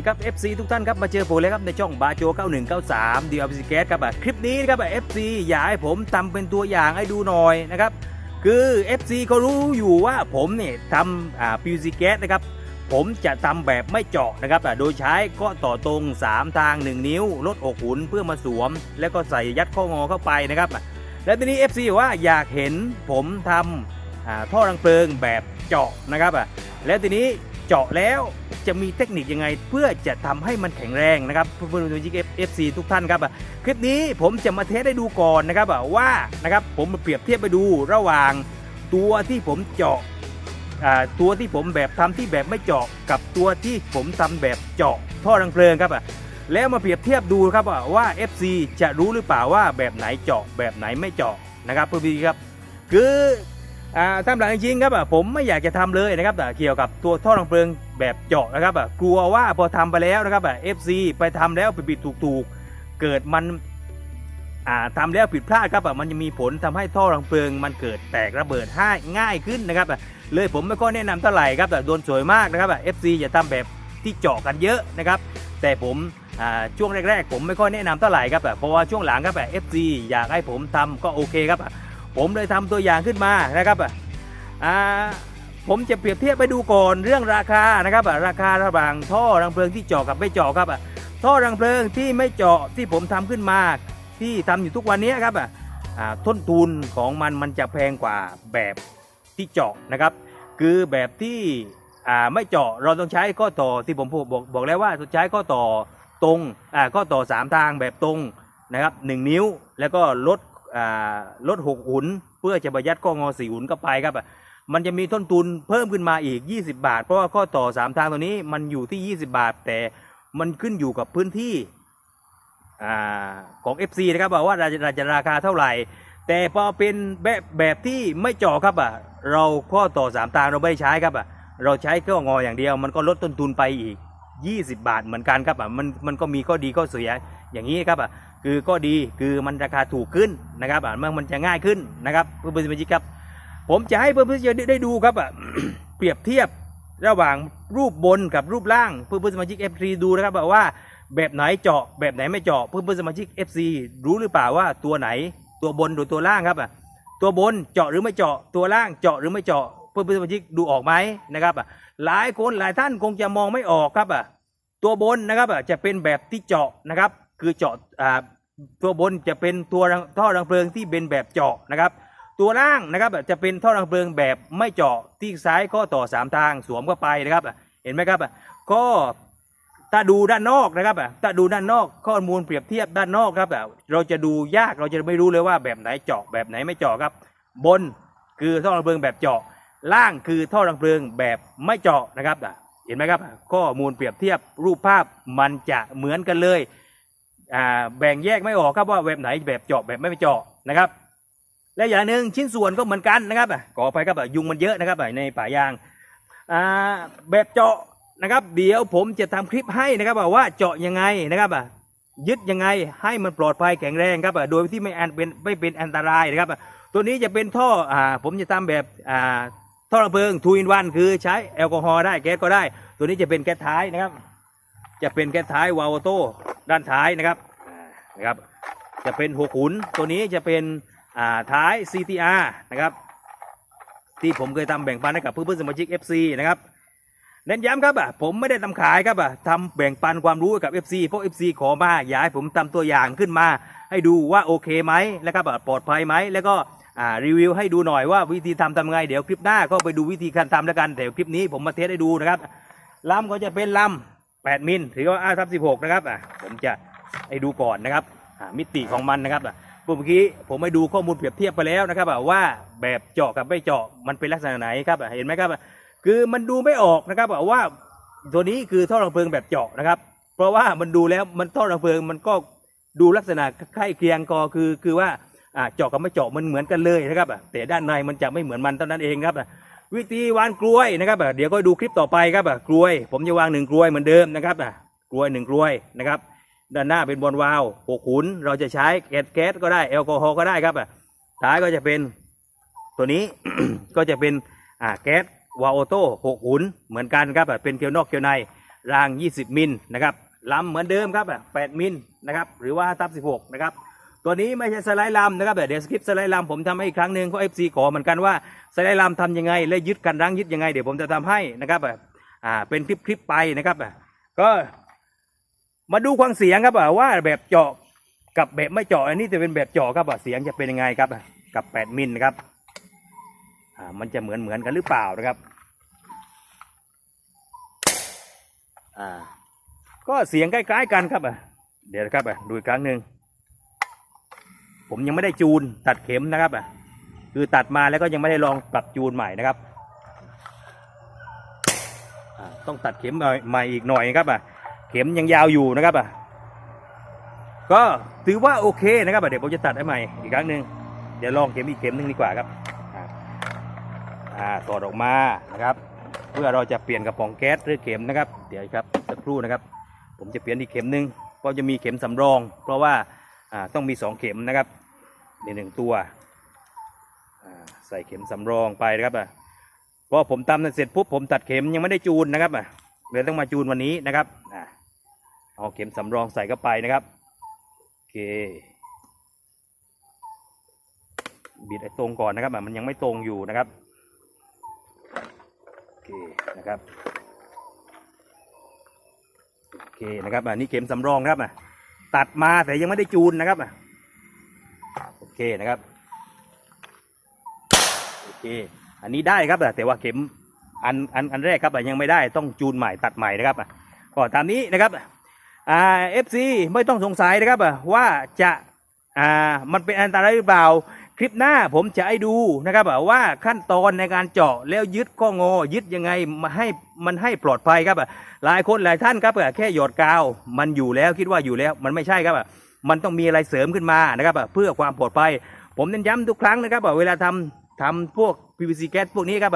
ดีครับ FC ทุกท่านครับมาเจอผมแล้วครับในช่องบาโจ 9193 d ีอ p ซีแกสครับอะคลิปนี้นะครับอะ FC อยากให้ผมทำเป็นตัวอย่างให้ดูหน่อยนะครับคือ FC เขารู้อยู่ว่าผมเนี่ยทำอ่า PVC แก๊สนะครับผมจะทำแบบไม่เจาะนะครับอะโดยใช้ก็ต่อตรง 3 ทาง 1 นิ้วลดอกหุนเพื่อมาสวม แล้วก็ใส่ยัดข้องอเข้าไปนะครับอะแล้วทีนี้ FC ว่าอยากเห็นผมทำอ่าท่อรังเพลิงแบบเจาะนะครับอะแล้วทีนี้ เจาะแล้วจะมีเทคนิคยังไงเพื่อจะทำให้มันแข็งแรงนะครับเพื่อนๆสมาชิก FC ทุกท่านครับคลิปนี้ผมจะมาเทสให้ดูก่อนนะครับว่านะครับผมมาเปรียบเทียบไปดูระหว่างตัวที่ผมเจาะตัวที่ผมแบบทำที่แบบไม่เจาะกับตัวที่ผมทำแบบเจาะท่อรังเพลิงครับแล้วมาเปรียบเทียบดูครับว่า FC จะรู้หรือเปล่าว่าแบบไหนเจาะแบบไหนไม่เจาะนะครับเพื่อนๆครับคือ อ่ามหลักจริงครับผมไม่อยากจะทำเลยนะครับแต่เกี่ยวกับตัวท่อรังเพลิงแบบเจาะนะครับกลัวว่าพอทำไปแล้วนะครับอะ FC ไปทำแล้วไปปิดถูกๆ เกิดมันอ่าทำแล้วผิดพลาดครับมันจะมีผลทำให้ท่อรังเพลิง มันเกิดแตกระเบิดให้ง่ายขึ้นนะครับเลยผมไม่ค่อยแนะนำเท่าไหร่ครับแต่โดนสวยมากนะครับอะ FC อย่าทำแบบที่เจาะกันเยอะนะครับ แต่ผมช่วงแรกๆ ผมไม่ค่อยแนะนำเท่าไหร่ครับเพราะว่าช่วงหลังครับอะ FC อยากให้ผมทำก็โอเคครับ ผมเลยทำตัวอย่างขึ้นมานะครับอะอ่าผมจะเปรียบเทียบไปดูก่อนเรื่องราคานะครับอะราคาระหว่างท่อรังเพลิงที่เจาะกับไม่เจาะครับอะท่อรังเพลิงที่ไม่เจาะที่ผมทำขึ้นมาที่ทำอยู่ทุกวันนี้ครับอะอ่าต้นทุนของมันมันจะแพงกว่าแบบที่เจาะนะครับ คือแบบที่อ่าไม่เจาะเราต้องใช้ข้อต่อที่ผมบอกบอกบอกแล้วว่าใช้ข้อต่อตรงอ่าข้อต่อสามทางแบบตรงนะครับหนึ่งนิ้วแล้วก็ลด ลดหกหุน เพื่อจะประหยัดข้องอสี่หุนเข้าไปครับอะมันจะมีต้นทุนเพิ่มขึ้นมาอีก 20 บาท เพราะว่าข้อต่อ 3 ทางตัวนี้มันอยู่ที่ 20 บาท แต่มันขึ้นอยู่กับพื้นที่อของ FC นะครับว่าเราจะเราจะราคาเท่าไหร่ แต่พอเป็นแบบแบบที่ไม่เจาะครับอะเราข้อต่อ 3 ทางเราไม่ใช้ครับอะเราใช้ข้องออย่างเดียว มันก็ลดต้นทุนไปอีก 20 บาทเหมือนกันครับอะมันมันก็มีข้อดีข้อเสียอย่างนี้ครับอะ คือก็ดีคือมันราคาถูกขึ้นนะครับอะมันมันจะง่ายขึ้นนะครับเพื่อนๆสมาชิกครับ ผมจะให้เพื่อนๆได้ได้ดูครับอะเปรียบเทียบระหว่างรูปบนกับรูปล่างเพื่อนๆสมาชิก FC ดูนะครับว่าแบบไหนเจาะแบบไหนไม่เจาะเพื่อนๆสมาชิก FC รู้หรือเปล่าว่าตัวไหนตัวบนหรือตัวล่างครับอะตัวบนเจาะหรือไม่เจาะตัวล่างเจาะหรือไม่เจาะเพื่อนๆสมาชิกดูออกไหมนะครับอะหลายคนหลายท่านคงจะมองไม่ออกครับอะตัวบนนะครับอะจะเป็นแบบที่เจาะนะครับ คือเจาะตัวบนจะเป็นตัวท่อรังเพลิงที่เป็นแบบเจาะนะครับ ตัวล่างนะครับจะเป็นท่อรังเพลิงแบบไม่เจาะที่ซ้ายข้อต่อสามทางสวมเข้าไปนะครับ เห็นไหมครับก็ถ้าดูด้านนอกนะครับถ้าดูด้านนอกข้อมูลเปรียบเทียบด้านนอกครับเราจะดูยากเราจะไม่รู้เลยว่าแบบไหนเจาะแบบไหนไม่เจาะครับ บนคือท่อรังเพลิงแบบเจาะ ล่างคือท่อรังเพลิงแบบไม่เจาะนะครับ เห็นไหมครับ ข้อมูลเปรียบเทียบรูปภาพมันจะเหมือนกันเลย แบ่งแยกไม่ออกครับว่าแบบไหนแบบเจาะแบบไม่เจาะนะครับ และอย่างหนึ่งชิ้นส่วนก็เหมือนกันนะครับอะขออภัยครับยุงมันเยอะนะครับในป่ายางแบบเจาะนะครับ เดี๋ยวผมจะทำคลิปให้นะครับว่าเจาะยังไงนะครับยึดยังไงให้มันปลอดภัยแข็งแรงครับโดยที่ไม่อันเป็นไม่เป็นอันตรายนะครับ ตัวนี้จะเป็นท่ออผมจะทำแบบท่อระเพลิงทูอินวันคือใช้แอลกอฮอล์ได้แก๊สก็ได้ ตัวนี้จะเป็นแก๊สท้ายนะครับ จะเป็นแก๊สท้ายวาลโต้ด้านท้ายนะครับนะครับ จะเป็นหัวขุนตัวนี้จะเป็นอ่าท้าย CTR นะครับที่ผมเคยทำแบ่งปันให้กับเพื่อนๆสมาชิก FC นะครับเน้นย้ำครับอะผมไม่ได้ทำขายครับอะทำแบ่งปันความรู้ให้กับ FC เพราะ FC ขอมาอยากให้ผมทำตัวอย่างขึ้นมา ให้ดูว่าโอเคไหมแล้วครับปลอดภัยไหมแล้วก็อ่ารีวิวให้ดูหน่อยว่าวิธีทำทำไงเดี๋ยวคลิปหน้าก็ไปดูวิธีการทำแล้วกันแต่คลิปนี้ผมมาเทสให้ดูนะครับลำก็จะเป็นลำ 8มิลถือว่าอ้าทับ16นะครับอะผมจะให้ดูก่อนนะครับมิติของมันนะครับอะเมื่อกี้ผมไปดูข้อมูลเปรียบเทียบไปแล้วนะครับว่าแบบเจาะกับไม่เจาะมันเป็นลักษณะไหนครับเห็นไหมครับ คือมันดูไม่ออกนะครับว่าตัวนี้คือท่อรังเพลิงแบบเจาะนะครับ เพราะว่ามันดูแล้วมันท่อรังเพลิงมันก็ดูลักษณะใกล้เคียงก็คือคือว่าเจาะกับไม่เจาะมันเหมือนกันเลยนะครับแต่ด้านในมันจะไม่เหมือนมันเท่านั้นเองครับ วิธีวางกล้วยนะครับเดี๋ยวก็ดูคลิปต่อไปครับกล้วย ผมจะวางหนึ่งกล้วยเหมือนเดิมนะครับอะกล้วยหนึ่งกล้วยนะครับ ด้านหน้าเป็นบอลวาล์วหกขุนเราจะใช้แก๊สแก๊สก็ได้แอลกอฮอล์ก็ได้ครับอะท้ายก็จะเป็นตัวนี้ก็จะเป็นอ่าแก๊สวาล์วอโต้หกขุนเหมือนกันครับเป็นเกลียวนอกเกลียวในราง 20 มิลนะครับลำเหมือนเดิมครับแบบ8มิลนะครับหรือว่าทับ16นะครับ ตัวนี้ไม่ใช่สไลด์ลำนะครับเดี๋ยวสคริปต์สไลด์ลำผมทำให้อีกครั้งหนึ่งเพราะ FC ขอเหมือนกันว่าสไลด์ลำทำยังไง และยึดกันรั้งยึดยังไงเดี๋ยวผมจะทำให้นะครับแบบอ่าเป็นคลิปคลิปๆไปนะครับก็มาดูความเสียงครับว่าแบบเจาะกับแบบไม่เจาะอันนี้จะเป็นแบบเจาะครับเสียงจะเป็นยังไงครับกับ 8 มิลนะครับอ่ามันจะเหมือนเหมือนกันหรือเปล่านะครับอ่าก็เสียงใกล้ๆกันครับอะเดี๋ยวนะครับดูอีกครั้งหนึ่ง ผมยังไม่ได้จูนตัดเข็มนะครับอะคือตัดมาแล้วก็ยังไม่ได้ลองปรับจูนใหม่นะครับต้องตัดเข็มใหม่ใหม่อีกหน่อยครับอะเข็มยังยาวอยู่นะครับอะก็ถือว่าโอเคนะครับเดี๋ยวผมจะตัดให้ใหม่อีกครั้งหนึ่งเดี๋ยวลองเข็มอีกเข็มหนึ่งดีกว่าครับอ่าอ่าถอดออกมานะครับ เพื่อเราจะเปลี่ยนกระป๋องแก๊สหรือเข็มนะครับ เดี๋ยวครับสักครู่นะครับ ผมจะเปลี่ยนอีกเข็มหนึ่งก็จะมีเข็มสำรอง เพราะว่าอ่าต้องมีสองเข็มนะครับ นหนึ่งตัวใส่เข็มสำรองไปนะครับอะพอผมตำเสร็จปุ๊บผมตัดเข็มยังไม่ได้จูนนะครับอะเลยต้องมาจูนวันนี้นะครับอะเอาเข็มสำรองใส่เข้าไปนะครับโอเคบิดไอ้ตรงก่อนนะครับอะมันยังไม่ตรงอยู่นะครับโอเคนะครับโอเคนะครับอะนี่เข็มสำรองครับอะตัดมาแต่ยังไม่ได้จูนนะครับอะ เคนะครับโอเคอันนี้ได้ครับแต่ว่าเข็มอันอันอันแรกครับยังไม่ได้ต้องจูนใหม่ตัดใหม่นะครับอะก็ตามนี้นะครับอ่าเอฟซีไม่ต้องสงสัยนะครับว่าจะอ่ามันเป็นอันตรายหรือเปล่าคลิปหน้าผมจะให้ดูนะครับว่าขั้นตอนในการเจาะแล้วยึดข้องอยึดยังไงมาให้มันให้ปลอดภัยครับหลายคนหลายท่านครับแค่หยอดกาว มันอยู่แล้วคิดว่าอยู่แล้วมันไม่ใช่ครับ มันต้องมีอะไรเสริมขึ้นมานะครับเพื่อความปลอดภัย ผมเน้นย้ำทุกครั้งนะครับเวลาทำทำพวก PVC แก๊สพวกนี้ครับ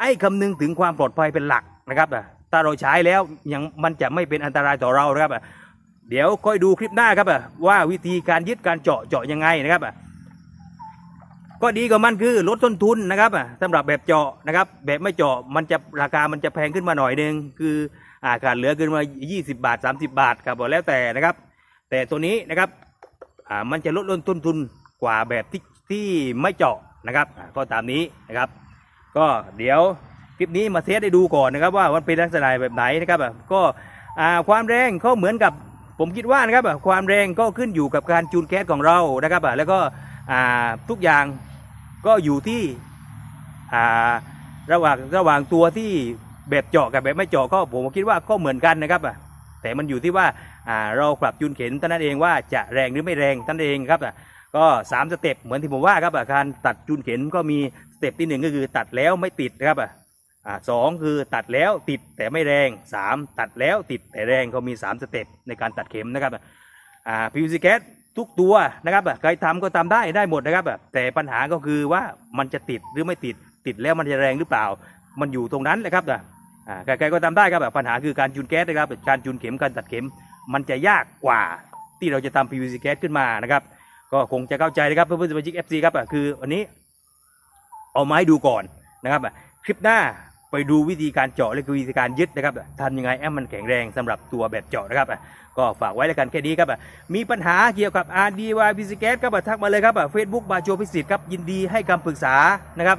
ไอ้คำนึงถึงความปลอดภัยเป็นหลักนะครับถ้าเราใช้แล้วยังมันจะไม่เป็นอันตรายต่อเรานะครับเดี๋ยวค่อยดูคลิปหน้าครับว่าวิธีการยึดการเจาะเจาะยังไงนะครับก็ดีกว่ามันคือลดต้นทุนนะครับอะสำหรับแบบเจาะนะครับ แบบไม่เจาะมันจะราคามันจะแพงขึ้นมาหน่อยนึงคืออาการเหลือขึ้นมา 20 บาท 30 บาทครับแล้วแต่นะครับ แต่ตัวนี้นะครับมันจะลดต้นทุนกว่าแบบที่ที่ไม่เจาะนะครับก็ตามนี้นะครับ ก็เดี๋ยวคลิปนี้มาเทสให้ดูก่อนนะครับ ว่ามันเป็นลักษณะแบบไหนนะครับก็ความแรงก็เหมือนกับผมคิดว่านะครับความแรงก็ขึ้นอยู่กับการจูนแก๊สของเรานะครับแล้วก็ทุกอย่างก็อยู่ที่ระหว่างระหว่างตัวที่แบบเจาะกับแบบไม่เจาะก็ผมคิดว่าก็เหมือนกันนะครับ แต่มันอยู่ที่ว่าเราปรับจูนเข็มท่านนั้นเองว่าจะแรงหรือไม่แรงท่านเองครับก็สามสเต็ปเหมือนที่ผมว่าครับการตัดจูนเข็มก็มีสเต็ปที่หนึ่งก็คือตัดแล้วไม่ติดครับสองคือตัดแล้วติดแต่ไม่แรงสามตัดแล้วติดแต่แรงก็มีสามสเต็ปในการตัดเข็มนะครับอ่า PVC แกสทุกตัวนะครับใครทำก็ทำได้ได้หมดนะครับแต่ปัญหาก็คือว่ามันจะติดหรือไม่ติดติดแล้วมันจะแรงหรือเปล่า มันอยู่ตรงนั้นแหละครับ ใครๆก็ทำได้ครับอะปัญหาคือการจูนแก๊สนะครับการจูนเข็มการตัดเข็ม มันจะยากกว่าที่เราจะทำ PVC แก๊สขึ้นมานะครับ ก็คงจะเข้าใจนะครับเพื่อนๆสมาชิก FC ครับอะคือวันนี้เอาไม้ดูก่อนนะครับคลิปหน้าไปดูวิธีการเจาะและวิธีการยึดนะครับทำยังไงให้มันแข็งแรงสำหรับตัวแบบเจาะนะครับ ก็ฝากไว้แล้วกันแค่นี้ครับมีปัญหาเกี่ยวกับ RDY p c g a s ครับทักมาเลยครับอะ Facebook บาโจพิสิทธิ์ครับยินดีให้คำปรึกษานะครับ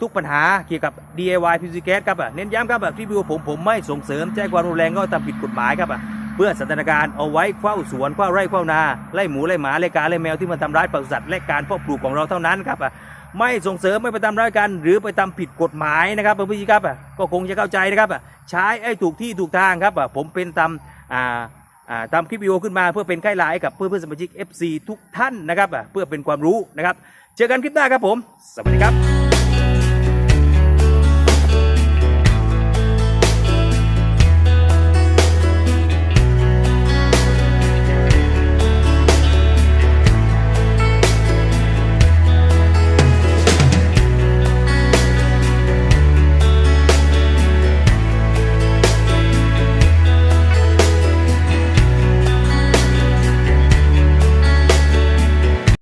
ทุกปัญหาเกี่ยวกับ DIY p c g a s ครับอะเน้นย้ำครับที่วิวผมผมไม่ส่งเสริมแจ้งความรุนแรงก็ทำผิดกฎหมายครับอะเพื่อสถานการณ์เอาไว้เฝ้าสวนเฝ้าไร่เฝ้านาไล่หมูไล่หมาไล่กาไล่แมวที่มันทำร้ายปศุสัตว์และการเพาะปลูกของเราเท่านั้นครับอะไม่ส่งเสริมไม่ไปทำร้ายกัน หรือไปทำผิดกฎหมายนะครับเพื่อนๆครับอะก็คงจะเข้าใจนะครับอะใช้ไอ้ถูกที่ถูกทางครับอะผมเป็นทำอ่าอ่าทำคลิปวิดีโอขึ้นมาเพื่อเป็นไกด์ไลน์กับเพื่อนๆสมาชิก FC ทุกท่านนะครับอะเพื่อเป็นความรู้นะครับ เจอกันคลิปหน้าครับผม สวัสดีครับ Thank you.